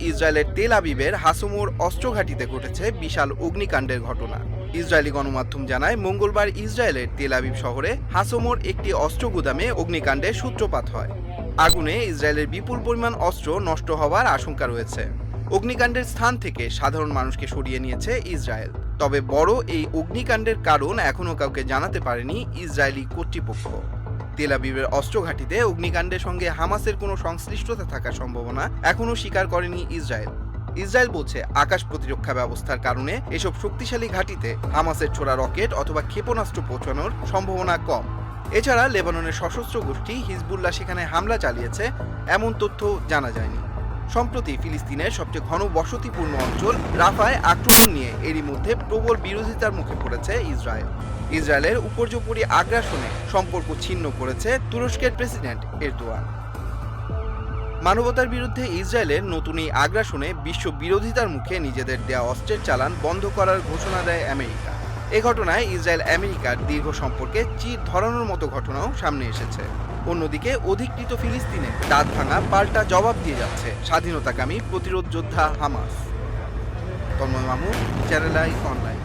ইসরায়েলের তেল আবিবের হাসুমুর অস্ত্রঘাটিতে ঘটেছে বিশাল অগ্নিকাণ্ডের ঘটনা। ইসরায়েলি গণমাধ্যম জানায়, মঙ্গলবার ইসরায়েলের তেল আবিব শহরে হাসোমোর একটি অস্ত্র গুদামে অগ্নিকাণ্ডের সূত্রপাত হয়। আগুনে ইসরায়েলের বিপুল পরিমাণ অস্ত্র নষ্ট হওয়ার আশঙ্কা রয়েছে। অগ্নিকাণ্ডের স্থান থেকে সাধারণ মানুষকে সরিয়ে নিয়েছে ইসরায়েল। তবে বড় এই অগ্নিকাণ্ডের কারণ এখনও কাউকে জানাতে পারেনি ইসরায়েলি কর্তৃপক্ষ। তেল আবিবের অস্ত্রঘাটিতে অগ্নিকাণ্ডের সঙ্গে হামাসের কোনো সংশ্লিষ্টতা থাকার সম্ভাবনা এখনও স্বীকার করেনি ইসরায়েল। ইসরায়েল বলছে, আকাশ প্রতিরক্ষা ব্যবস্থার কারণে এসব শক্তিশালী ঘাঁটিতে হামাসের ছোড়া রকেট অথবা ক্ষেপণাস্ত্র পৌঁছানোর সম্ভাবনা কম। এছাড়া লেবাননের সশস্ত্র গোষ্ঠী হিজবুল্লাহ সেখানে হামলা চালিয়েছে, এমন তথ্য জানা যায়নি। সম্প্রতি ফিলিস্তিনের সবচেয়ে ঘন বসতিপূর্ণ অঞ্চল রাফায় আক্রমণ নিয়ে এরই মধ্যে প্রবল বিরোধিতার মুখে পড়েছে ইসরায়েল। ইসরায়েলের উপর্যুপরি আগ্রাসনে সম্পর্ক ছিন্ন করেছে তুরস্কের প্রেসিডেন্ট এরদোয়ান। মানবতার বিরুদ্ধে ইসরায়েলের নতুন এই আগ্রাসনে বিশ্ব বিরোধিতার মুখে নিজেদের দেয়া অস্ত্রের চালান বন্ধ করার ঘোষণা দেয় আমেরিকা। এ ঘটনায় ইসরায়েল, আমেরিকার দীর্ঘ সম্পর্কে চির ধরানোর মতো ঘটনাও সামনে এসেছে। অন্যদিকে অধিকৃত ফিলিস্তিনে দাঁত ভাঙা পাল্টা জবাব দিয়ে যাচ্ছে স্বাধীনতাকামী প্রতিরোধ যোদ্ধা হামাস। তন্ময় মামু, চ্যানেল আই, অনলাইন।